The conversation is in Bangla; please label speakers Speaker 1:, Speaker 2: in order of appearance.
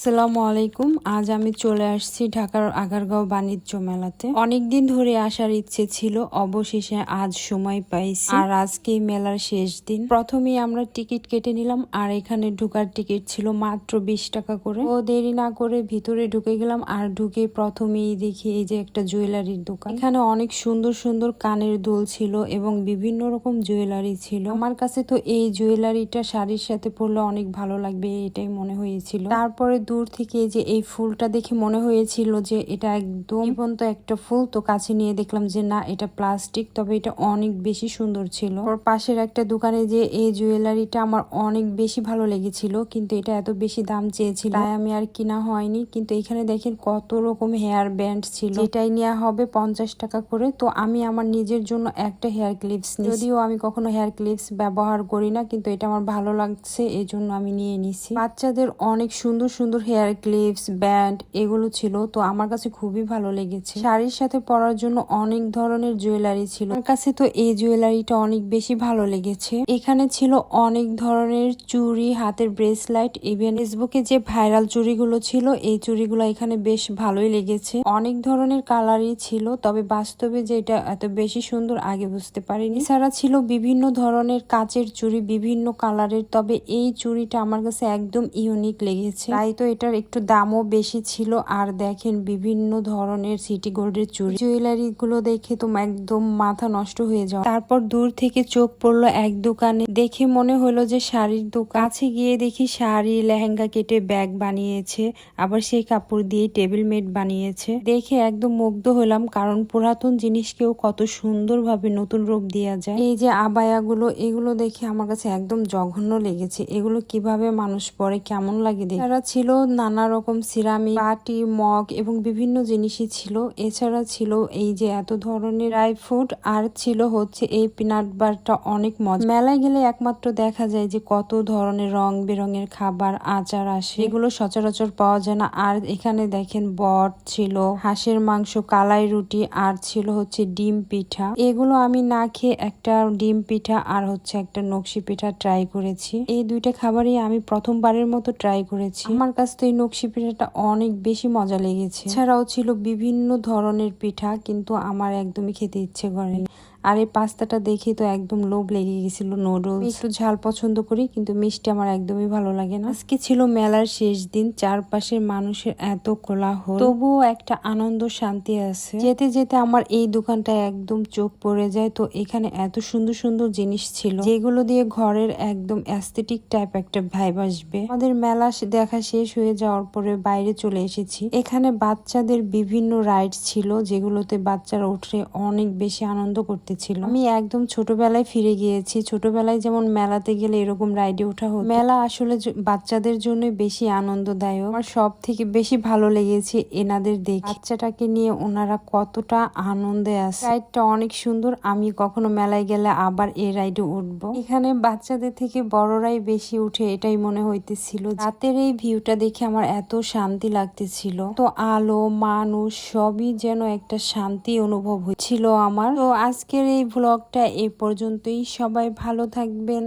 Speaker 1: আসসালামু আলাইকুম আজ আমি চলে আসছি ঢাকার আগারগাঁও বাণিজ্য মেলাতে। অনেকদিন ধরে আসার ইচ্ছে ছিল, অবশেষে আজ সময় পাইছি। আর আজকে মেলার শেষ দিন। প্রথমেই আমরা টিকিট কেটে নিলাম, আর এখানে ঢুকার টিকিট ছিল মাত্র বিশ টাকা করে। ও দেরি না করে ভিতরে ঢুকে গেলাম, আর ঢুকে প্রথমেই দেখি এই যে একটা জুয়েলারির দোকান। এখানে অনেক সুন্দর সুন্দর কানের দুল ছিল এবং বিভিন্ন রকম জুয়েলারি ছিল। আমার কাছে তো এই জুয়েলারিটা শাড়ির সাথে পরলে অনেক ভালো লাগবে, এটাই মনে হয়েছিল। তারপরে দূর থেকে যে এই ফুলটা দেখে মনে হয়েছিল যে এটা একদম জীবন্ত একটা ফুল, তো কাছে নিয়ে দেখলাম যে না, এটা প্লাস্টিক, তবে এটা অনেক বেশি সুন্দর ছিল। ওর পাশের একটা দোকানে যে এই জুয়েলারিটা আমার অনেক বেশি ভালো লেগেছিল, কিন্তু এটা এত বেশি দাম চেয়েছিল। তাই আমি আর কিনা হয়নি, কিন্তু এখানে দেখেন কত রকম হেয়ার ব্যান্ড ছিল। এটাই নেওয়া হবে পঞ্চাশ টাকা করে, তো আমি আমার নিজের জন্য একটা হেয়ার ক্লিপস যদিও আমি কখনো হেয়ার ক্লিপস ব্যবহার করি না, কিন্তু এটা আমার ভালো লাগছে এই জন্য আমি নিয়ে নিছি। বাচ্চাদের অনেক সুন্দর সুন্দর হেয়ার ক্লিপস ব্যান্ড এগুলো ছিল, তো আমার কাছে খুবই ভালো লেগেছে। শাড়ির সাথে পরার জন্য অনেক ধরনের জুয়েলারি ছিল। আমার কাছে তো এই জুয়েলারিটা অনেক বেশি ভালো লেগেছে। এখানে ছিল অনেক ধরনের চুড়ি, হাতের ব্রেসলাইট ইভেন ফেসবুকে যে ভাইরাল চুড়িগুলো ছিল, এই চুড়িগুলো এখানে বেশ ভালোই লেগেছে। অনেক ধরনের কালারই ছিল, তবে বাস্তবে যে এটা এত বেশি সুন্দর আগে বুঝতে পারিনি। এছাড়া ছিল বিভিন্ন ধরনের কাচের চুড়ি, বিভিন্ন কালারের তবে এই চুড়িটা আমার কাছে একদম ইউনিক লেগেছে। তাই তো এটার একটু দামও বেশি ছিল। আর দেখেন বিভিন্ন ধরনের সিটি গোল্ডের চুড়ি। জুয়েলারি গুলো দেখে তো একদম মাথা নষ্ট হয়ে যাওয়া। তারপর দূর থেকে চোখ পড়ল এক দোকানে। দেখে মনে হলো যে শাড়ির দোকান। কাছে গিয়ে দেখি শাড়ি, লেহেঙ্গা কেটে ব্যাগ বানিয়েছে। আবার সেই কাপড় দিয়ে টেবিল মেট বানিয়েছে। দেখে একদম মুগ্ধ হলাম কারণ পুরাতন জিনিসকেও কত সুন্দরভাবে নতুন রূপ দেওয়া যায়। এই যে আবায়াগুলো, এগুলো দেখে আমার কাছে একদম জঘন্য লেগেছে। এগুলো কীভাবে মানুষ পরে কেমন লাগে দেখে? ছিল নানা রকম সিরামিক, বাটি, মগ এবং বিভিন্ন জিনিসই ছিল। এছাড়া ছিল এই যে এত ধরনের ড্রাই ফ্রুট আর ছিল হচ্ছে এই পিনাট বারটা অনেক মজা। মেলায় গেলে একমাত্র দেখা যায় যে কত ধরনের রং বেরঙের খাবার, আচার আসে। এগুলো সচরাচর পাওয়া যায় না। আর এখানে দেখেন বট ছিল, হাঁসের মাংস, কালাই রুটি আর ছিল হচ্ছে ডিম পিঠা। এগুলো আমি না খেয়ে একটা ডিম পিঠা আর হচ্ছে একটা নকশি পিঠা ট্রাই করেছি। এই দুইটা খাবারই আমি প্রথমবারের মতো ট্রাই করেছি। আমার কাছে তো এই নকশি পিঠাটা অনেক বেশি মজা লেগেছে। এছাড়াও ছিল বিভিন্ন ধরনের পিঠা, কিন্তু আমার একদমই খেতে ইচ্ছে করেনি। আর এই পাস্তাটা দেখে তো একদম লোভ লেগে গেছিল নুডলস একটু ঝাল পছন্দ করি কিন্তু মিষ্টি আমার একদমই ভালো লাগে না। আজকে ছিল মেলার শেষ দিন চারপাশের মানুষের এত কোলাহল। তবুও একটা আনন্দ শান্তি আছে। যেতে যেতে আমার এই দোকানটা একদম চোখ পড়ে যায় তো এখানে এত সুন্দর সুন্দর জিনিস ছিল যেগুলো দিয়ে ঘরের একদম অ্যাস্থেটিক টাইপ একটা ভাইব আসবে। আমাদের মেলা দেখা শেষ হয়ে যাওয়ার পরে বাইরে চলে এসেছি। এখানে বাচ্চাদের বিভিন্ন রাইডস ছিল যেগুলোতে বাচ্চারা উঠে অনেক বেশি আনন্দ করতেছিল আমি একদম ছোটবেলায় ফিরে গিয়েছি। ছোটবেলায় যেমন মেলাতে গেলে এরকম রাইডে ওঠা হতো। মেলা আসলে বাচ্চাদের জন্য বেশি আনন্দদায়ক। আমার সব থেকে বেশি ভালো লেগেছে এনাদের দেখে। বাচ্চাটাকে নিয়ে ওনারা কতটা আনন্দে আছে। রাইডটা অনেক সুন্দর। আমি কখনো মেলায় গেলে আবার এই রাইডে উঠবো। এখানে বাচ্চাদের থেকে বড়রাই বেশি উঠে এটাই মনে হইতেছিল। রাতের এই ভিউটা দেখে আমার এত শান্তি লাগতেছিল। তো আলো, মানুষ সবই যেন একটা শান্তি অনুভব হচ্ছিল আমার। তো আজকের এই ভ্লগটা এ পর্যন্তই। সবাই ভালো থাকবেন।